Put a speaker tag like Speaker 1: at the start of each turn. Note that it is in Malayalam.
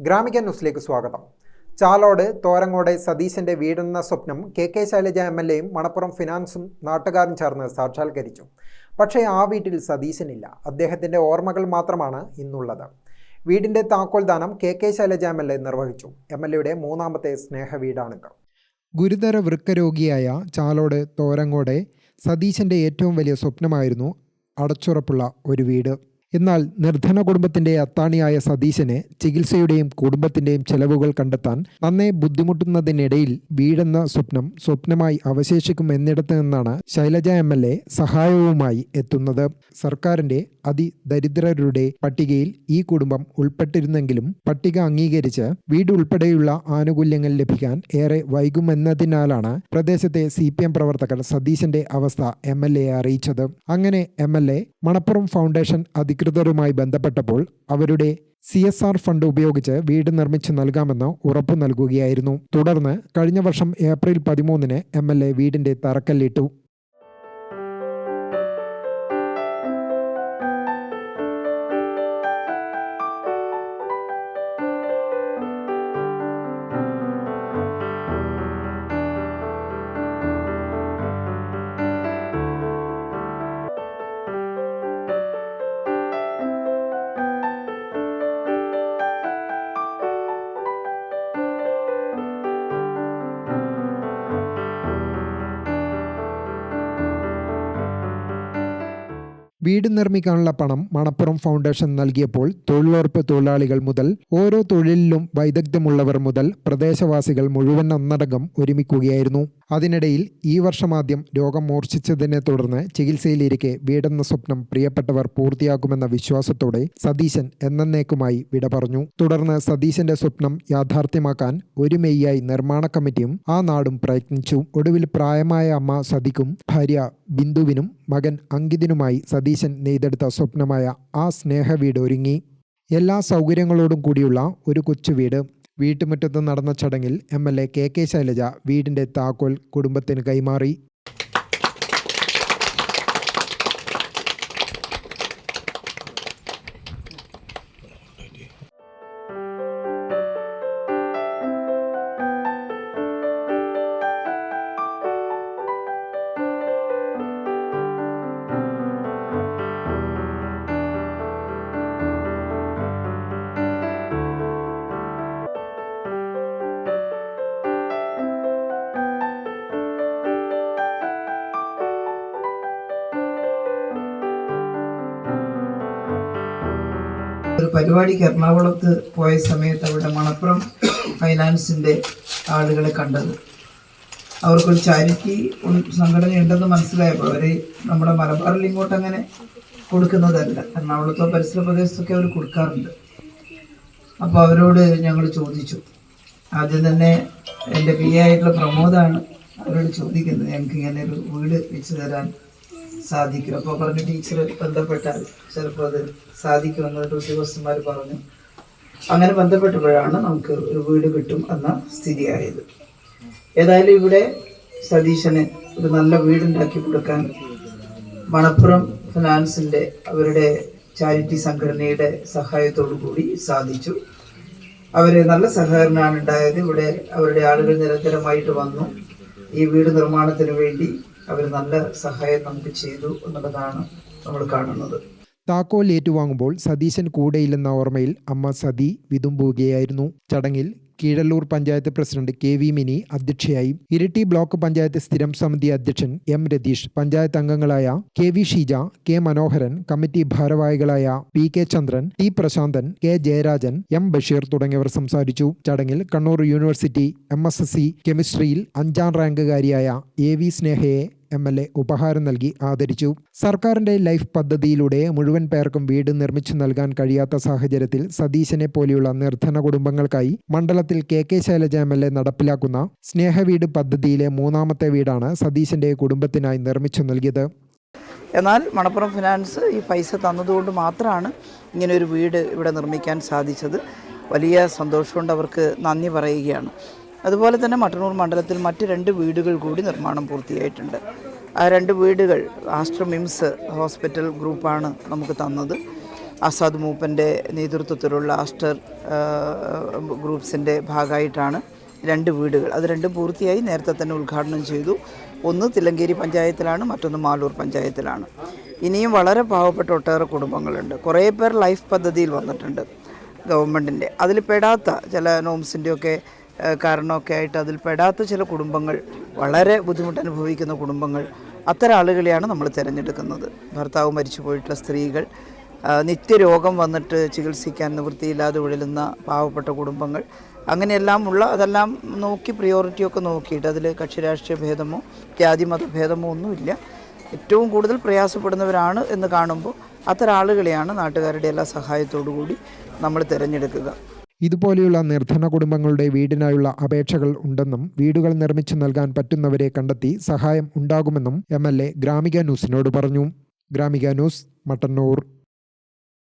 Speaker 1: ഗ്രാമിക ന്യൂസിലേക്ക് സ്വാഗതം. ചാലോട് തോരങ്ങോട് സതീശന്റെ വീടെന്ന സ്വപ്നം K K Shailaja M L എയും മണപ്പുറം ഫിനാൻസും നാട്ടുകാരും ചേർന്ന് സാക്ഷാത്കരിച്ചു. പക്ഷേ ആ വീട്ടിൽ സതീശനില്ല. അദ്ദേഹത്തിന്റെ ഓർമ്മകൾ മാത്രമാണ് ഇന്നുള്ളത്. വീടിന്റെ താക്കോൽ ദാനം K K Shailaja M L A നിർവഹിച്ചു. എം എൽ എയുടെ മൂന്നാമത്തെ സ്നേഹ വീടാണിത് ഗുരുതര വൃക്കരോഗിയായ ചാലോട് തോരങ്ങോടെ സതീശന്റെ ഏറ്റവും വലിയ സ്വപ്നമായിരുന്നു അടച്ചുറപ്പുള്ള ഒരു വീട്. എന്നാൽ നിർധന കുടുംബത്തിന്റെ അത്താണിയായ സതീശന് ചികിത്സയുടെയും കുടുംബത്തിന്റെയും ചെലവുകൾ കണ്ടെത്താൻ നന്നേ ബുദ്ധിമുട്ടുന്നതിനിടയിൽ വീടെന്ന സ്വപ്നം സ്വപ്നമായി അവശേഷിക്കും എന്നിടത്ത് നിന്നാണ് ശൈലജ എം സഹായവുമായി എത്തുന്നത്. സർക്കാരിന്റെ അതിദരിദ്രരുടെ പട്ടികയിൽ ഈ കുടുംബം ഉൾപ്പെട്ടിരുന്നെങ്കിലും പട്ടിക അംഗീകരിച്ച് വീട് ഉൾപ്പെടെയുള്ള ആനുകൂല്യങ്ങൾ ലഭിക്കാൻ ഏറെ വൈകുമെന്നതിനാലാണ് പ്രദേശത്തെ സി പി എം പ്രവർത്തകർ സതീശന്റെ അവസ്ഥ എം എൽ അറിയിച്ചത്. അങ്ങനെ M L A Manappuram foundation അധികൃതരുമായി ബന്ധപ്പെട്ടപ്പോൾ അവരുടെ സി എസ് ആർ ഫണ്ട് ഉപയോഗിച്ച് വീട് നിർമ്മിച്ചു നൽകാമെന്ന് ഉറപ്പു നൽകുകയായിരുന്നു. തുടർന്ന് കഴിഞ്ഞ വർഷം ഏപ്രിൽ പതിമൂന്നിന് എം എൽ എ വീടിന്റെ തറക്കല്ലിട്ടു. വീട് നിർമ്മിക്കാനുള്ള പണം മണപ്പുറം ഫൗണ്ടേഷൻ നൽകിയപ്പോൾ തൊഴിലുറപ്പ് തൊഴിലാളികൾ മുതൽ ഓരോ തൊഴിലിലും വൈദഗ്ധ്യമുള്ളവർ മുതൽ പ്രദേശവാസികൾ മുഴുവൻ ഒന്നടങ്കം ഒരുമിക്കുകയായിരുന്നു. അതിനിടയിൽ ഈ വർഷമാദ്യം രോഗം മൂർച്ഛിച്ചതിനെ തുടർന്ന് ചികിത്സയിലിരിക്കെ വീടെന്ന സ്വപ്നം പ്രിയപ്പെട്ടവർ പൂർത്തിയാക്കുമെന്ന വിശ്വാസത്തോടെ സതീശൻ എന്നേക്കുമായി വിട പറഞ്ഞു. തുടർന്ന് സതീശന്റെ സ്വപ്നം യാഥാർത്ഥ്യമാക്കാൻ ഒരു മെയ്യായി നിർമ്മാണ കമ്മിറ്റിയും ആ നാടും പ്രയത്നിച്ചു. ഒടുവിൽ പ്രായമായ അമ്മ സതിക്കും ഭാര്യ ബിന്ദുവിനും മകൻ അങ്കിതിനുമായി സതീശൻ നെയ്തെടുത്ത സ്വപ്നമായ ആ സ്നേഹ വീട് ഒരുങ്ങി എല്ലാ സൗകര്യങ്ങളോടും കൂടിയുള്ള ഒരു കൊച്ചു വീട്. വീട്ടുമുറ്റത്ത് നടന്ന ചടങ്ങിൽ M L A K K Shailaja വീടിന്റെ താക്കോൽ കുടുംബത്തിന് കൈമാറി.
Speaker 2: പരിപാടിക്ക് എറണാകുളത്ത് പോയ സമയത്ത് അവിടെ മണപ്പുറം ഫൈനാൻസിന്റെ ആളുകളെ കണ്ടത്. അവർക്കൊരു ചാരിറ്റി സംഘടന ഉണ്ടെന്ന് മനസ്സിലായപ്പോൾ അവർ നമ്മുടെ മലബാറിൽ ഇങ്ങോട്ട് അങ്ങനെ കൊടുക്കുന്നതല്ല. എറണാകുളത്തോ പരിസര പ്രദേശത്തൊക്കെ അവർ കൊടുക്കാറുണ്ട്. അപ്പോൾ അവരോട് ഞങ്ങൾ ചോദിച്ചു. ആദ്യം തന്നെ എന്റെ പി ആയിട്ടുള്ള പ്രമോദാണ് അവരോട് ചോദിക്കുന്നത്. ഞങ്ങൾക്ക് ഇങ്ങനെ ഒരു വീട് വെച്ച് തരാൻ സാധിക്കും. അപ്പോൾ പറഞ്ഞു ടീച്ചർ ബന്ധപ്പെട്ടാൽ ചിലപ്പോൾ അത് സാധിക്കുമെന്നൊരു ഉദ്യോഗസ്ഥന്മാർ പറഞ്ഞു. അങ്ങനെ ബന്ധപ്പെട്ടപ്പോഴാണ് നമുക്ക് ഒരു വീട് കിട്ടും എന്ന സ്ഥിതിയായത്. ഏതായാലും ഇവിടെ സതീശന് ഒരു നല്ല വീടുണ്ടാക്കി കൊടുക്കാൻ മണപ്പുറം ഫിനാൻസിന്റെ അവരുടെ ചാരിറ്റി സംഘടനയുടെ സഹായത്തോടു കൂടി സാധിച്ചു. അവർ നല്ല സഹകരണമാണ് ഉണ്ടായത്. ഇവിടെ അവരുടെ ആളുകൾ നിരന്തരമായിട്ട് വന്നു. ഈ വീട് നിർമ്മാണത്തിന് വേണ്ടി അവർ നല്ല സഹായം നമുക്ക് ചെയ്തു എന്നുള്ളതാണ് നമ്മൾ കാണുന്നത്.
Speaker 1: താക്കോൽ ഏറ്റുവാങ്ങുമ്പോൾ സതീശൻ കൂടെയില്ലെന്ന ഓർമ്മയിൽ അമ്മ സതി വിതുമ്പുകയായിരുന്നു. ചടങ്ങിൽ Keezhallur panchayat president K V Mini അധ്യക്ഷയായി. ഇരിട്ടി ബ്ലോക്ക് പഞ്ചായത്ത് സ്ഥിരം സമിതി അധ്യക്ഷൻ എം രതീഷ് പഞ്ചായത്ത് അംഗങ്ങളായ K V Sheeja K Manoharan committee ഭാരവാഹികളായ P K Chandran T Prasanthan K Jayarajan M Basheer തുടങ്ങിയവർ സംസാരിച്ചു. ചടങ്ങിൽ കണ്ണൂർ യൂണിവേഴ്സിറ്റി എം കെമിസ്ട്രിയിൽ അഞ്ചാം റാങ്കുകാരിയായ എ വി സ്നേഹയെ എം എൽ എ ഉപഹാരം നൽകി ആദരിച്ചു. സർക്കാരിന്റെ ലൈഫ് പദ്ധതിയിലൂടെ മുഴുവൻ പേർക്കും വീട് നിർമ്മിച്ചു നൽകാൻ കഴിയാത്ത സാഹചര്യത്തിൽ സതീശനെ പോലെയുള്ള നിർധന കുടുംബങ്ങൾക്കായി മണ്ഡലത്തിൽ K K Shailaja M L A നടപ്പിലാക്കുന്ന സ്നേഹവീട് പദ്ധതിയിലെ മൂന്നാമത്തെ വീടാണ് സതീശന്റെ കുടുംബത്തിനായി നിർമ്മിച്ചു നൽകിയത്.
Speaker 2: എന്നാൽ മണപ്പുറം ഫിനാൻസ് ഈ പൈസ തന്നതുകൊണ്ട് മാത്രമാണ് ഇങ്ങനെ ഒരു വീട് ഇവിടെ നിർമ്മിക്കാൻ സാധിച്ചത്. വലിയ സന്തോഷമുണ്ട് അവർക്ക് നന്ദി പറയുകയാണ്. അതുപോലെ തന്നെ മട്ടന്നൂർ മണ്ഡലത്തിൽ മറ്റ് രണ്ട് വീടുകൾ കൂടി നിർമ്മാണം പൂർത്തിയായിട്ടുണ്ട്. ആ രണ്ട് വീടുകൾ ആസ്ട്ര മിംസ് ഹോസ്പിറ്റൽ ഗ്രൂപ്പാണ് നമുക്ക് തന്നത്. ആസാദ് മൂപ്പന്റെ നേതൃത്വത്തിലുള്ള ആസ്റ്റർ ഗ്രൂപ്പ്സിന്റെ ഭാഗമായിട്ടാണ് രണ്ട് വീടുകൾ. അത് രണ്ടും പൂർത്തിയായി നേരത്തെ തന്നെ ഉദ്ഘാടനം ചെയ്തു. ഒന്ന് തില്ലങ്കേരി പഞ്ചായത്തിലാണ് മറ്റൊന്ന് മാലൂർ പഞ്ചായത്തിലാണ്. ഇനിയും വളരെ പാവപ്പെട്ട ഒട്ടേറെ കുടുംബങ്ങളുണ്ട്. കുറേ പേർ ലൈഫ് പദ്ധതിയിൽ വന്നിട്ടുണ്ട് ഗവൺമെന്റിന്റെ. അതിൽ പെടാത്ത ചില നോംസിന്റെയൊക്കെ കാരണമൊക്കെ ആയിട്ട് അതിൽ പെടാത്ത ചില കുടുംബങ്ങൾ വളരെ ബുദ്ധിമുട്ട് അനുഭവിക്കുന്ന കുടുംബങ്ങൾ അത്തരം ആളുകളെയാണ് നമ്മൾ തിരഞ്ഞെടുക്കുന്നത്. ഭർത്താവ് മരിച്ചു പോയിട്ടുള്ള സ്ത്രീകൾ നിത്യരോഗം വന്നിട്ട് ചികിത്സിക്കാൻ നിവൃത്തിയില്ലാതെ ഉഴലുന്ന പാവപ്പെട്ട കുടുംബങ്ങൾ അങ്ങനെയെല്ലാം ഉള്ള അതെല്ലാം നോക്കി പ്രിയോറിറ്റിയൊക്കെ നോക്കിയിട്ട് അതിൽ കക്ഷിരാഷ്ട്രീയ ഭേദമോ ജാതി മത ഭേദമോ ഒന്നുമില്ല. ഏറ്റവും കൂടുതൽ പ്രയാസപ്പെടുന്നവരാണ് എന്ന് കാണുമ്പോൾ അത്തരം ആളുകളെയാണ് നാട്ടുകാരുടെ എല്ലാ സഹായത്തോടു കൂടി നമ്മൾ തിരഞ്ഞെടുക്കുക.
Speaker 1: ഇതുപോലെയുള്ള നിർധന കുടുംബങ്ങളുടെ വീടിനായുള്ള അപേക്ഷകൾ ഉണ്ടെന്നും വീടുകൾ നിർമ്മിച്ചു നൽകാൻ പറ്റുന്നവരെ കണ്ടെത്തി സഹായം ഉണ്ടാകുമെന്നും എം ഗ്രാമിക ന്യൂസിനോട് പറഞ്ഞു. ഗ്രാമിക ന്യൂസ് മട്ടന്നൂർ.